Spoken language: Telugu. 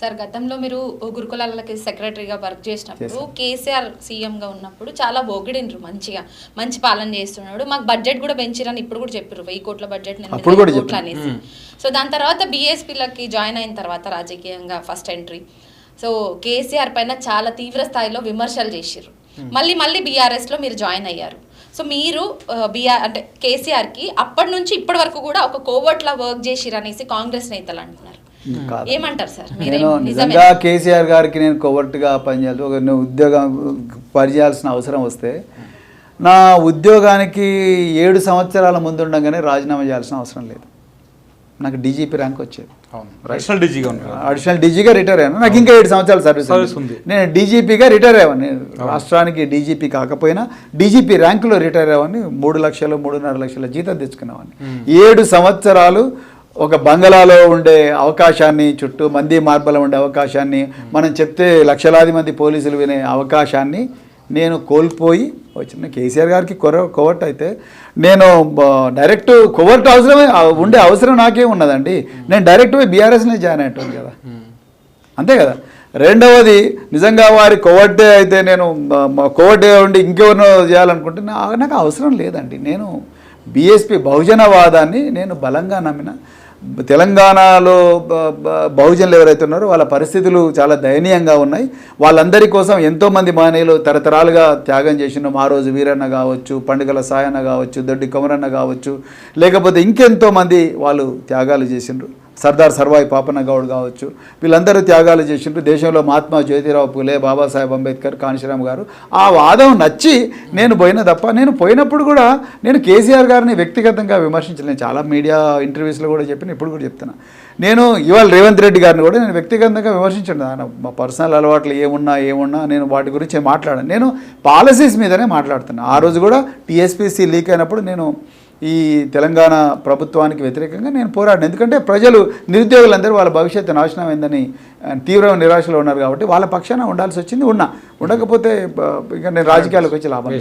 సార్ గతంలో మీరు గురుకులాలకి సెక్రటరీగా వర్క్ చేసినప్పుడు కేసీఆర్ సీఎం గా ఉన్నప్పుడు చాలా పొగిడిండ్రు మంచిగా మంచి పాలన చేస్తున్నాడు. మాకు బడ్జెట్ కూడా పెంచిరని ఇప్పుడు కూడా చెప్పారు వెయ్యి కోట్ల బడ్జెట్ కోట్లు అనేసి. సో దాని తర్వాత బీఎస్పీలకి జాయిన్ అయిన తర్వాత రాజకీయంగా ఫస్ట్ ఎంట్రీ. సో కేసీఆర్ పైన చాలా తీవ్ర స్థాయిలో విమర్శలు చేసిర్రు. మళ్ళీ మళ్ళీ బీఆర్ఎస్లో మీరు జాయిన్ అయ్యారు. సో మీరు బీఆర్ అంటే కేసీఆర్కి అప్పటి నుంచి ఇప్పటి వరకు కూడా ఒక కోవట్ల వర్క్ చేసిర్రు అనేసి కాంగ్రెస్ నేతలు అంటున్నారు. ఏమంటారు సార్? నేను నిజంగా కేసీఆర్ గారికి నేను కొవ్వట్టుగా పనిచేయాలి ఒక నేను ఉద్యోగం పనిచేయాల్సిన అవసరం వస్తే నా ఉద్యోగానికి ఏడు సంవత్సరాల ముందు ఉండగానే రాజీనామా చేయాల్సిన అవసరం లేదు. నాకు డీజీపీ ర్యాంక్ వచ్చేది. అవును. అడిషనల్ డీజీగా అడిషనల్ డీజీగా రిటైర్ అయ్యాను. నాకు ఇంకా ఏడు సంవత్సరాల సర్వీస్ సర్వీస్ ఉంది. నేను డీజీపీగా రిటైర్ అయ్యాను. నేను రాష్ట్రానికి డీజీపీ కాకపోయినా డీజీపీ ర్యాంకులో రిటైర్ అయ్యావని మూడు లక్షలు మూడున్నర లక్షల జీతం తెచ్చుకున్నామని ఏడు సంవత్సరాలు ఒక బంగళాలో ఉండే అవకాశాన్ని చుట్టూ మంది మార్బల ఉండే అవకాశాన్ని మనం చెప్తే లక్షలాది మంది పోలీసులు వినే అవకాశాన్ని నేను కోల్పోయి వచ్చిన కేసీఆర్ గారికి కొర కోవర్ట్ అయితే నేను డైరెక్ట్ కోవర్ట్ అవసరమే ఉండే అవసరం నాకే ఉన్నదండి. నేను డైరెక్ట్ పోయి బీఆర్ఎస్నే జాయిన్ అయ్యాను కదా. అంతే కదా. రెండవది నిజంగా వారి కోవడ్డే అయితే నేను కోవడ్డే ఉండి ఇంకెవరినో చేయాలనుకుంటే నాకు అవసరం లేదండి. నేను బీఎస్పీ బహుజనవాదాన్ని నేను బలంగా నమ్మిన తెలంగాణలో బహుజనులు ఎవరైతే ఉన్నారో వాళ్ళ పరిస్థితులు చాలా దయనీయంగా ఉన్నాయి. వాళ్ళందరి కోసం ఎంతోమంది మానేయులు తరతరాలుగా త్యాగం చేసినాం ఆ రోజు వీరన్న కావచ్చు పండుగల సాయన్న కావచ్చు దొడ్డి కొమరన్న కావచ్చు. లేకపోతే ఇంకెంతోమంది వాళ్ళు త్యాగాలు చేసిండ్రు. సర్దార్ సర్వాయి పాపన్న గౌడ్ కావచ్చు. వీళ్ళందరూ త్యాగాలు చేసిండ్రు. దేశంలో మహాత్మా జ్యోతిరావు పూలే బాబాసాహెబ్ అంబేద్కర్ కాంశీరామ్ గారు. ఆ వాదం నచ్చి నేను పోయిన తప్ప నేను పోయినప్పుడు కూడా నేను కేసీఆర్ గారిని వ్యక్తిగతంగా విమర్శించలేను నేను చాలా మీడియా ఇంటర్వ్యూస్లో కూడా చెప్పిన ఇప్పుడు కూడా చెప్తున్నా. నేను ఇవాళ రేవంత్ రెడ్డి గారిని కూడా నేను వ్యక్తిగతంగా విమర్శించండి ఆయన మా పర్సనల్ అలవాట్లు ఏమున్నా ఏమున్నా నేను వాటి గురించి మాట్లాడాను. నేను పాలసీస్ మీదనే మాట్లాడుతున్నాను ఆ రోజు కూడా టీఎస్పీసీ లీక్ అయినప్పుడు నేను ఈ తెలంగాణ ప్రభుత్వానికి వ్యతిరేకంగా నేను పోరాడిన. ఎందుకంటే ప్రజలు నిరుద్యోగులందరూ వాళ్ళ భవిష్యత్తు నాశనం అయిందని తీవ్రమైన నిరాశలో ఉన్నారు కాబట్టి వాళ్ళ పక్షాన ఉండాల్సి వచ్చింది. ఉన్నా. ఉండకపోతే ఇంకా నేను రాజకీయాలకు వచ్చి లాభం